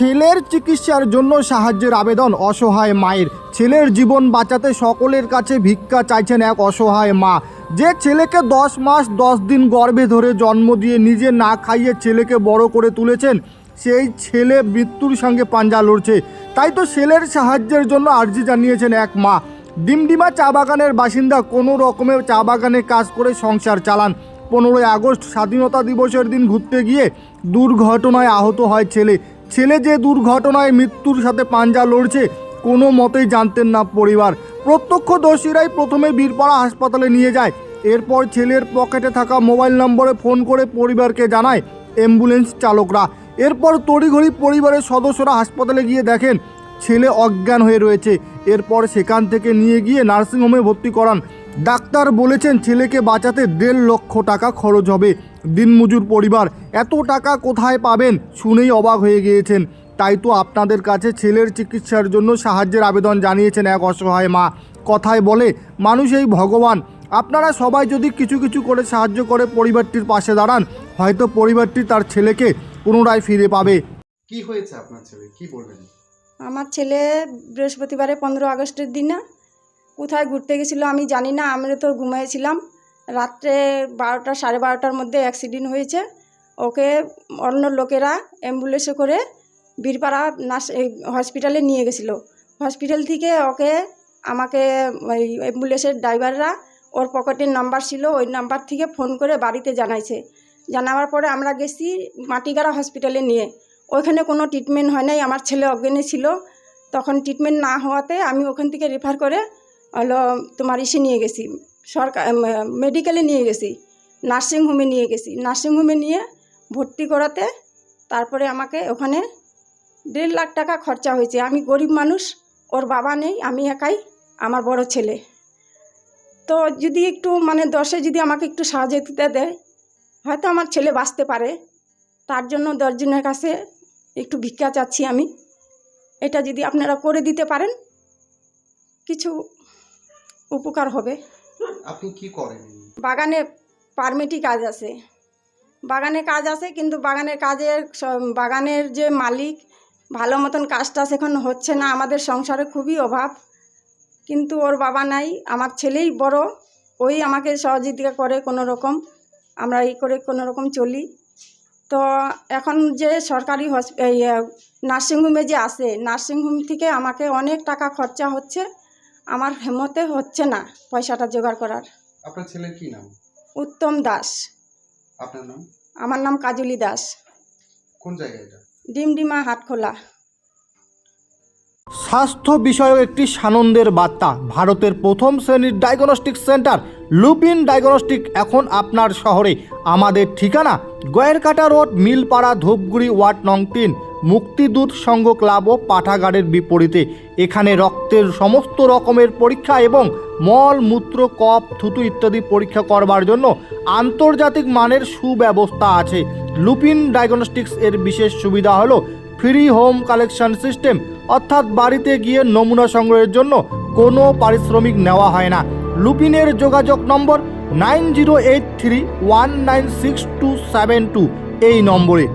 ছেলের চিকিৎসার জন্য সাহায্যের আবেদন, অসহায় মায়ের। ছেলের জীবন বাঁচাতে সকলের কাছে ভিক্ষা চাইছেন এক অসহায় মা। যে ছেলেকে দশ মাস, দশ দিন গর্ভে ধরে জন্ম দিয়ে নিজে না খাইয়ে ছেলেকে বড় করে তুলেছেন, সেই ছেলে মৃত্যুর সঙ্গে পাঞ্জা লড়ছে। তাই তো ছেলের সাহায্যের জন্য আর্জি জানিয়েছেন এক মা। ডিমডিমা চা বাগানের বাসিন্দা কোনো রকমে চা বাগানে কাজ করে সংসার চালান। পনেরোই আগস্ট স্বাধীনতা দিবসের দিন ঘুরতে গিয়ে দুর্ঘটনায় আহত হয় ছেলে। ছেলে যে দুর্ঘটনায় মৃত্যুর সাথে পাঞ্জা লড়ছে, কোনো মতেই জানতেন না পরিবার। প্রত্যক্ষদর্শীরাই প্রথমে বীরপাড়া হাসপাতালে নিয়ে যায়। এরপর ছেলের পকেটে থাকা মোবাইল নম্বরে ফোন করে পরিবারকে জানায় অ্যাম্বুলেন্স চালকরা। এরপর তড়িঘড়ি পরিবারের সদস্যরা হাসপাতালে গিয়ে দেখেন, ছেলে অজ্ঞান হয়ে রয়েছে। এরপর সেখান থেকে নিয়ে গিয়ে নার্সিংহোমে ভর্তি করান। ডাক্তার বলেছেন, ছেলেকে বাঁচাতে দেড় লক্ষ টাকা খরচ হবে। দিনমজুর পরিবার এত টাকা কোথায় পাবেন শুনেই অবাক হয়ে গিয়েছেন। তাই তো আপনাদের কাছে ছেলের চিকিৎসার জন্য সাহায্যের আবেদন জানিয়েছেন এক অসহায় মা। কথায় বলে মানুষ এই ভগবান। আপনারা সবাই যদি কিছু কিছু করে সাহায্য করে পরিবারটির পাশে দাঁড়ান হয়তো পরিবারটি তার ছেলেকে পুনরায় ফিরে পাবে। কি হয়েছে আপনার ছেলে? কি বলবেন? আমার ছেলে বৃহস্পতিবারে পনেরো আগস্টের দিনে কোথায় ঘুরতে গেছিল আমি জানি না আমরা তো ঘুমিয়েছিলাম। রাত্রে বারোটা, সাড়ে বারোটার মধ্যে অ্যাক্সিডেন্ট হয়েছে। ওকে অন্য লোকেরা অ্যাম্বুলেন্সে করে বীরপাড়া নার্স হসপিটালে নিয়ে গেছিল। হসপিটাল থেকে ওকে আমাকে ওই অ্যাম্বুলেন্সের ড্রাইভাররা ওর পকেটের নাম্বার ছিল, ওই নাম্বার থেকে ফোন করে বাড়িতে জানাইছে। জানাবার পরে আমরা গেছি মাটিগাড়া হসপিটালে নিয়ে। ওইখানে কোনো ট্রিটমেন্ট হয় নাই, আমার ছেলে অজ্ঞানী ছিল। তখন ট্রিটমেন্ট না হওয়াতে আমি ওখান থেকে রেফার করে হলো তোমার ইসে নিয়ে গেছি, সরকার মেডিকেলে নিয়ে গেছি নার্সিংহোমে নিয়ে গেছি। নার্সিংহোমে নিয়ে ভর্তি করাতে তারপরে আমাকে ওখানে দেড় লাখ টাকা খরচা হয়েছে। আমি গরিব মানুষ, ওর বাবা নেই, আমি একাই, আমার বড় ছেলে। তো যদি একটু মানে দশে যদি আমাকে একটু সহযোগিতা দেয় হয়তো আমার ছেলে বাঁচতে পারে। তার জন্য দশজনের কাছে একটু ভিক্ষা চাচ্ছি আমি। এটা যদি আপনারা করে দিতে পারেন, কিছু উপকার হবে। আপনি কি করেন? বাগানে পারমিটি কাজ আছে। বাগানে কাজ আছে কিন্তু বাগানের কাজের বাগানের যে মালিক ভালো মতন কাজটা এখন হচ্ছে না। আমাদের সংসারে খুবই অভাব। কিন্তু ওর বাবা নাই আমার ছেলেই বড় ওই আমাকে সহযোগিতা করে কোনো রকম আমরা এই করে কোনো রকম চলি। তো এখন যে সরকারি আহ, নার্সিংহোমে যে আসে নার্সিংহোম থেকে আমাকে অনেক টাকা খরচা হচ্ছে। আমার হেমতে হচ্ছে না পয়সাটা জোগাড় করার। আপনার ছেলের কি নাম? উত্তম দাস। আপনার নাম? আমার নাম কাজলি দাস। কোন জায়গায় এটা? ডিমডিমা হাটখোলা। স্বাস্থ্য বিষয়ক একটি সানন্দের বার্তা। ভারতের প্রথম শ্রেণির ডায়াগনস্টিক সেন্টার লুপিন ডায়াগনস্টিক এখন আপনার শহরে। আমাদের ঠিকানা গয়েরকাটা রোড মিলপাড়া ধূপগুড়ি ওয়ার্ড নং তিন। মুক্তিদূত সংঘ ক্লাব ও পাঠাগারের বিপরীতে। এখানে রক্তের সমস্ত রকমের পরীক্ষা এবং মল, মূত্র কপ থুতু ইত্যাদি পরীক্ষা করবার জন্য আন্তর্জাতিক মানের সুব্যবস্থা আছে। লুপিন ডায়াগনস্টিক্স এর বিশেষ সুবিধা হলো ফ্রি হোম কালেকশন সিস্টেম, অর্থাৎ বাড়িতে গিয়ে নমুনা সংগ্রহের জন্য কোনো পারিশ্রমিক নেওয়া হয় না। লুপিনের যোগাযোগ নম্বর nine zero eight three one nine six two seven two এই নম্বরে।